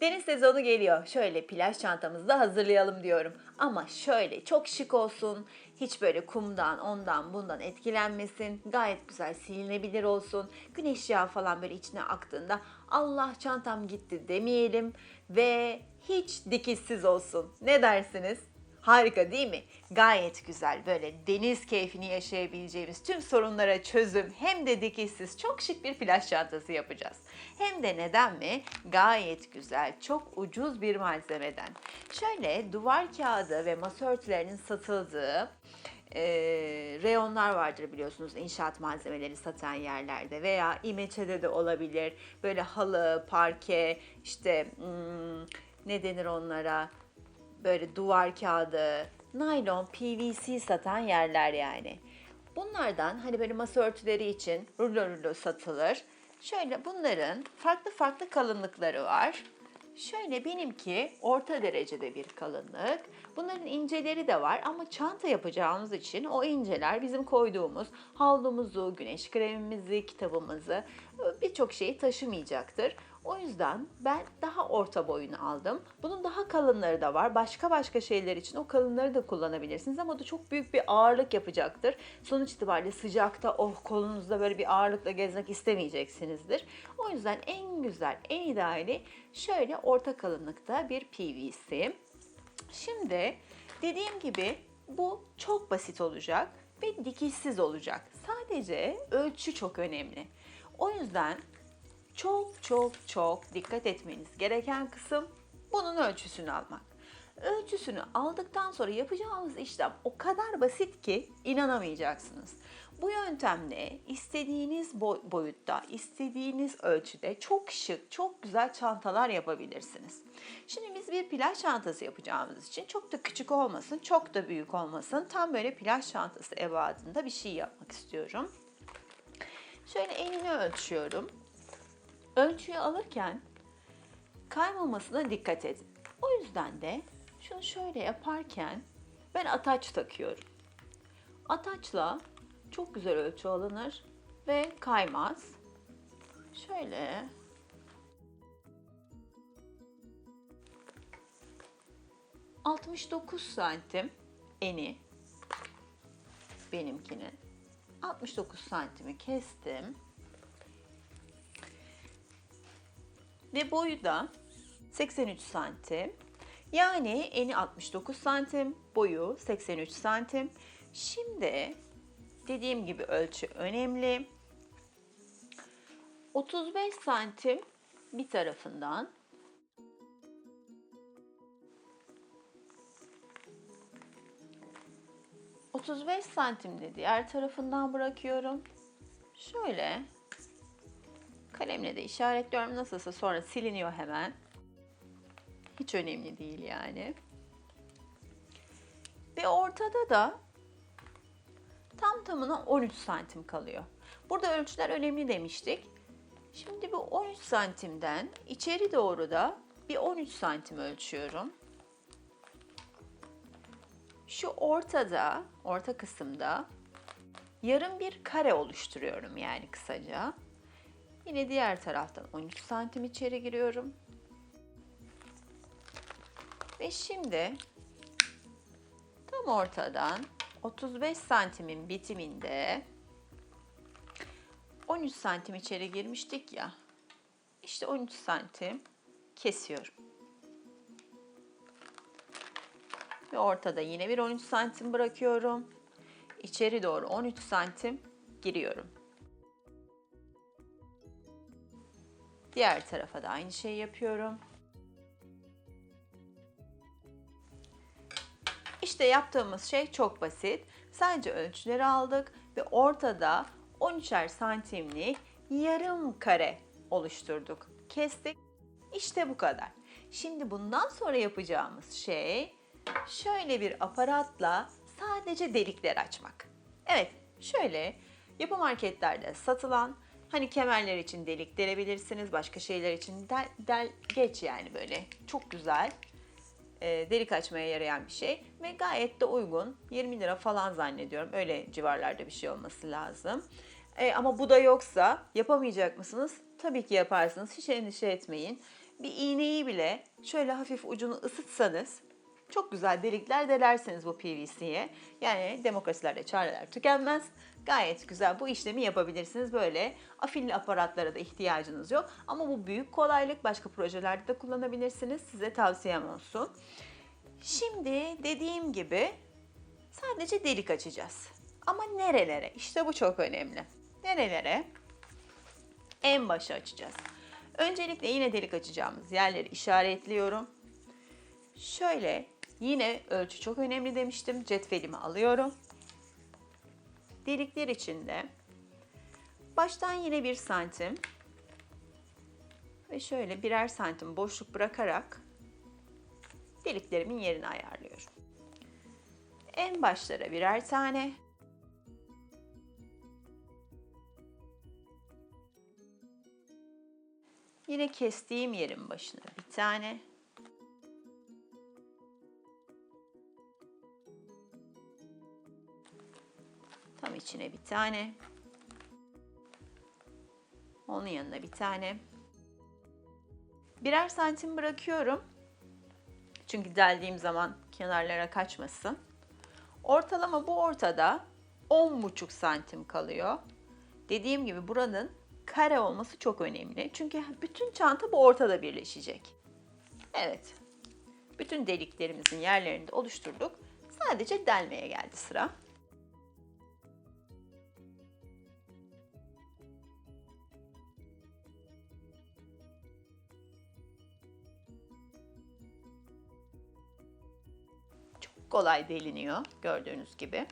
Deniz sezonu geliyor. Şöyle plaj çantamızı da hazırlayalım diyorum. Ama şöyle çok şık olsun. Hiç böyle kumdan, ondan, bundan etkilenmesin. Gayet güzel silinebilir olsun. Güneş yağı falan böyle içine aktığında Allah çantam gitti demeyelim ve hiç dikişsiz olsun. Ne dersiniz? Harika değil mi? Gayet güzel böyle deniz keyfini yaşayabileceğimiz tüm sorunlara çözüm hem de dikişsiz çok şık bir plaj çantası yapacağız. Hem de neden mi? Gayet güzel, çok ucuz bir malzemeden. Şöyle duvar kağıdı ve masa örtülerinin satıldığı e, reyonlar vardır biliyorsunuz inşaat malzemeleri satan yerlerde veya İmeçe'de de olabilir. Böyle halı, parke, işte hmm, ne denir onlara? Böyle duvar kağıdı, naylon, PVC satan yerler yani. Bunlardan hani böyle masa örtüleri için rulo rulo satılır. Şöyle bunların farklı farklı kalınlıkları var. Şöyle benimki orta derecede bir kalınlık. Bunların inceleri de var ama çanta yapacağımız için o inceler bizim koyduğumuz havlumuzu, güneş kremimizi, kitabımızı birçok şeyi taşımayacaktır. O yüzden ben daha orta boyunu aldım. Bunun daha kalınları da var. Başka başka şeyler için o kalınları da kullanabilirsiniz ama o da çok büyük bir ağırlık yapacaktır. Sonuç itibariyle sıcakta oh kolunuzda böyle bir ağırlıkla gezmek istemeyeceksinizdir. O yüzden en güzel, en ideali şöyle orta kalınlıkta bir PVC. Şimdi dediğim gibi bu çok basit olacak ve dikişsiz olacak. Sadece ölçü çok önemli. O yüzden çok çok çok dikkat etmeniz gereken kısım bunun ölçüsünü almak. Ölçüsünü aldıktan sonra yapacağımız işlem o kadar basit ki inanamayacaksınız. Bu yöntemle istediğiniz boy- boyutta, istediğiniz ölçüde çok şık, çok güzel çantalar yapabilirsiniz. Şimdi biz bir plaj çantası yapacağımız için çok da küçük olmasın, çok da büyük olmasın. Tam böyle plaj çantası ebadında bir şey yapmak istiyorum. Şöyle enini ölçüyorum. Ölçüyü alırken kaymamasına dikkat edin. O yüzden de şunu şöyle yaparken ben ataç takıyorum. Ataçla çok güzel ölçü alınır ve kaymaz. Şöyle ...69 santim eni benimkinin. 69 santimi kestim. Ve boyu da 83 santim. Yani eni 69 santim, boyu 83 santim. Şimdi dediğim gibi ölçü önemli. 35 santim bir tarafından ...35 santim de diğer tarafından bırakıyorum. Şöyle kalemle de işaretliyorum. Nasılsa sonra siliniyor hemen. Hiç önemli değil yani. Ve ortada da tam tamına 13 santim kalıyor. Burada ölçüler önemli demiştik. Şimdi bu 13 santimden içeri doğru da bir 13 santim ölçüyorum. Şu ortada, orta kısımda yarım bir kare oluşturuyorum yani kısaca. Yine diğer taraftan 13 santim içeri giriyorum. Ve şimdi tam ortadan 35 santimin bitiminde 13 santim içeri girmiştik ya. İşte 13 santim kesiyorum. Ve ortada yine bir 13 santim bırakıyorum. İçeri doğru 13 santim giriyorum. Diğer tarafa da aynı şeyi yapıyorum. İşte yaptığımız şey çok basit. Sadece ölçüleri aldık ve ortada 13'er santimlik yarım kare oluşturduk. Kestik. İşte bu kadar. Şimdi bundan sonra yapacağımız şey şöyle bir aparatla sadece delikler açmak. Evet, şöyle yapı marketlerde satılan hani kemerler için delik delebilirsiniz, başka şeyler için del, del geç yani böyle çok güzel e, delik açmaya yarayan bir şey ve gayet de uygun. 20 lira falan zannediyorum. Öyle civarlarda bir şey olması lazım. E, ama bu da yoksa yapamayacak mısınız? Tabii ki yaparsınız. Hiç endişe etmeyin. bir iğneyi bile şöyle hafif ucunu ısıtsanız çok güzel delikler delersiniz bu PVC'ye. Yani demokrasilerde çareler tükenmez. Gayet güzel bu işlemi yapabilirsiniz. Böyle afilli aparatlara da ihtiyacınız yok. Ama bu büyük kolaylık. Başka projelerde de kullanabilirsiniz. Size tavsiyem olsun. Şimdi dediğim gibi sadece delik açacağız. Ama nerelere? İşte bu çok önemli. Nerelere? En başa açacağız. Öncelikle yine delik açacağımız yerleri işaretliyorum. Şöyle yine ölçü çok önemli demiştim. Cetvelimi alıyorum. Delikler içinde baştan yine bir santim ve şöyle birer santim boşluk bırakarak deliklerimin yerini ayarlıyorum. En başlara birer tane Yine kestiğim yerin başına bir tane. Tam içine bir tane. Onun yanına bir tane. Birer santim bırakıyorum. Çünkü deldiğim zaman kenarlara kaçmasın. Ortalama bu ortada 10,5 santim kalıyor. Dediğim gibi buranın kare olması çok önemli. Çünkü bütün çanta bu ortada birleşecek. Evet. Bütün deliklerimizin yerlerini de oluşturduk. Sadece delmeye geldi sıra. Kolay deliniyor gördüğünüz gibi.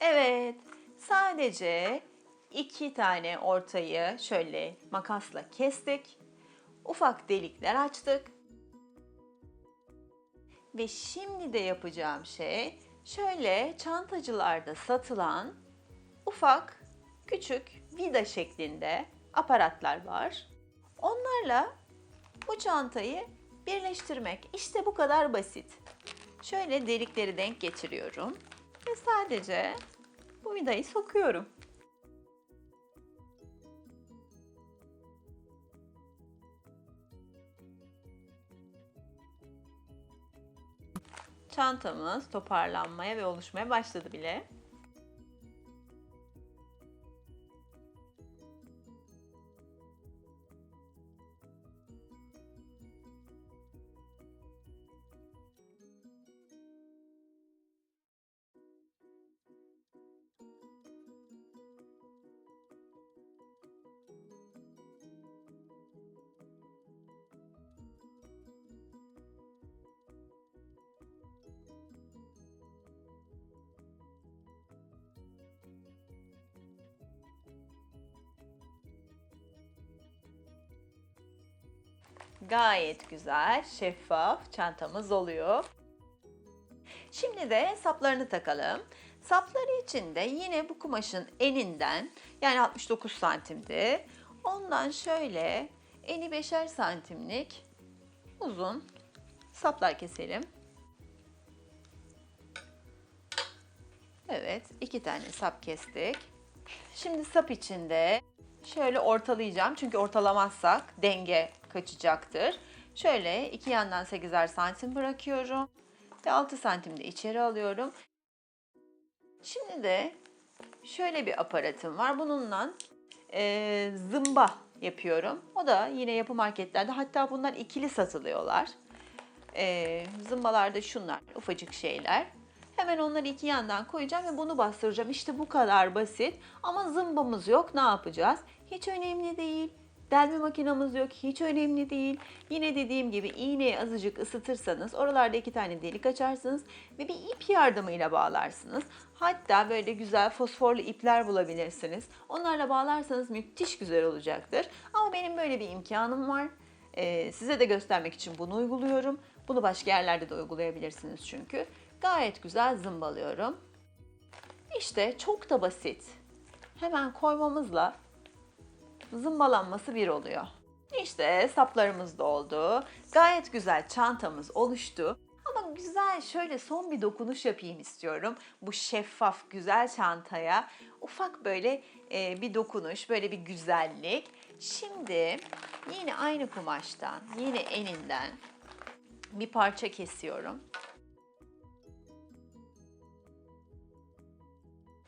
Evet, sadece iki tane ortayı şöyle makasla kestik. Ufak delikler açtık. Ve şimdi de yapacağım şey şöyle çantacılarda satılan ufak küçük vida şeklinde aparatlar var. Onlarla bu çantayı birleştirmek işte bu kadar basit. Şöyle delikleri denk getiriyorum ve sadece bu vidayı sokuyorum. Çantamız toparlanmaya ve oluşmaya başladı bile. Gayet güzel, şeffaf çantamız oluyor. Şimdi de saplarını takalım. Sapları için de yine bu kumaşın eninden yani 69 santimdi. Ondan şöyle eni 5'er santimlik uzun saplar keselim. Evet, iki tane sap kestik. Şimdi sap içinde şöyle ortalayacağım. Çünkü ortalamazsak denge kaçacaktır. Şöyle iki yandan 8'er santim bırakıyorum. Ve 6 santim de içeri alıyorum. Şimdi de şöyle bir aparatım var. Bununla e, zımba yapıyorum. O da yine yapı marketlerde hatta bunlar ikili satılıyorlar. E, zımbalarda şunlar ufacık şeyler. Hemen onları iki yandan koyacağım ve bunu bastıracağım. İşte bu kadar basit. Ama zımbamız yok. Ne yapacağız? Hiç önemli değil. Delme makinamız yok. Hiç önemli değil. Yine dediğim gibi iğneyi azıcık ısıtırsanız oralarda iki tane delik açarsınız ve bir ip yardımıyla bağlarsınız. Hatta böyle güzel fosforlu ipler bulabilirsiniz. Onlarla bağlarsanız müthiş güzel olacaktır. Ama benim böyle bir imkanım var. Ee, size de göstermek için bunu uyguluyorum. Bunu başka yerlerde de uygulayabilirsiniz çünkü. Gayet güzel zımbalıyorum. İşte çok da basit. Hemen koymamızla zımbalanması bir oluyor. İşte saplarımız da oldu. Gayet güzel çantamız oluştu. Ama güzel şöyle son bir dokunuş yapayım istiyorum. Bu şeffaf güzel çantaya ufak böyle e, bir dokunuş, böyle bir güzellik. Şimdi yine aynı kumaştan, yine eninden bir parça kesiyorum.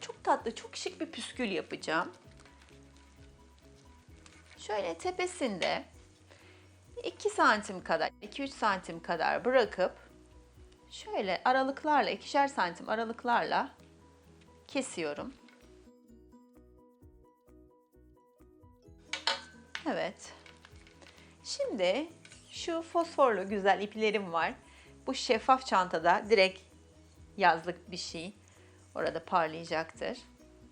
Çok tatlı, çok şık bir püskül yapacağım. Şöyle tepesinde 2 santim kadar, 2-3 santim kadar bırakıp şöyle aralıklarla, ikişer santim aralıklarla kesiyorum. Evet. Şimdi şu fosforlu güzel iplerim var. Bu şeffaf çantada direkt yazlık bir şey. Orada parlayacaktır.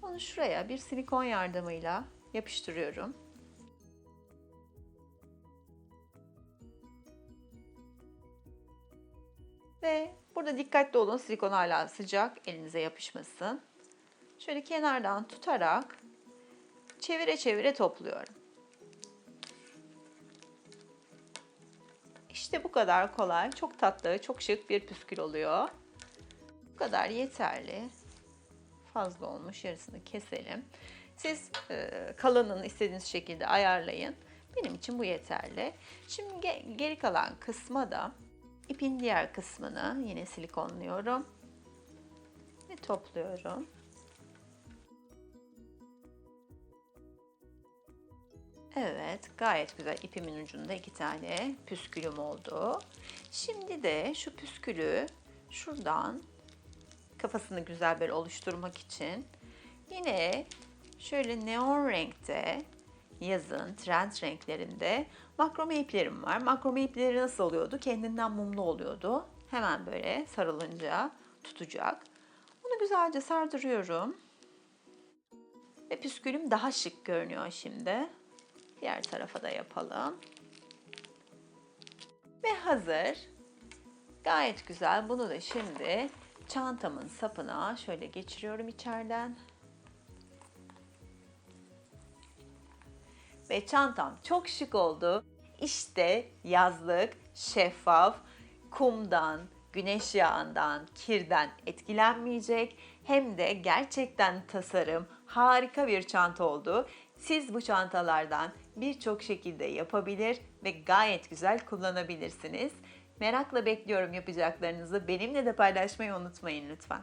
Onu şuraya bir silikon yardımıyla yapıştırıyorum. Ve burada dikkatli olun silikon hala sıcak elinize yapışmasın. Şöyle kenardan tutarak çevire çevire topluyorum. İşte bu kadar kolay, çok tatlı, çok şık bir püskül oluyor. Bu kadar yeterli. Fazla olmuş yarısını keselim. Siz e, kalınlığını istediğiniz şekilde ayarlayın. Benim için bu yeterli. Şimdi ge- geri kalan kısma da ipin diğer kısmını yine silikonluyorum ve topluyorum. Evet, gayet güzel. İpimin ucunda iki tane püskülüm oldu. Şimdi de şu püskülü şuradan kafasını güzel böyle oluşturmak için yine şöyle neon renkte yazın trend renklerinde makrome iplerim var. Makrome ipleri nasıl oluyordu? Kendinden mumlu oluyordu. Hemen böyle sarılınca tutacak. Onu güzelce sardırıyorum. Ve püskülüm daha şık görünüyor şimdi. Diğer tarafa da yapalım. Ve hazır. Gayet güzel. Bunu da şimdi çantamın sapına şöyle geçiriyorum içeriden. Ve çantam çok şık oldu. İşte yazlık, şeffaf, kumdan, güneş yağından, kirden etkilenmeyecek hem de gerçekten tasarım harika bir çanta oldu. Siz bu çantalardan birçok şekilde yapabilir ve gayet güzel kullanabilirsiniz. Merakla bekliyorum yapacaklarınızı. Benimle de paylaşmayı unutmayın lütfen.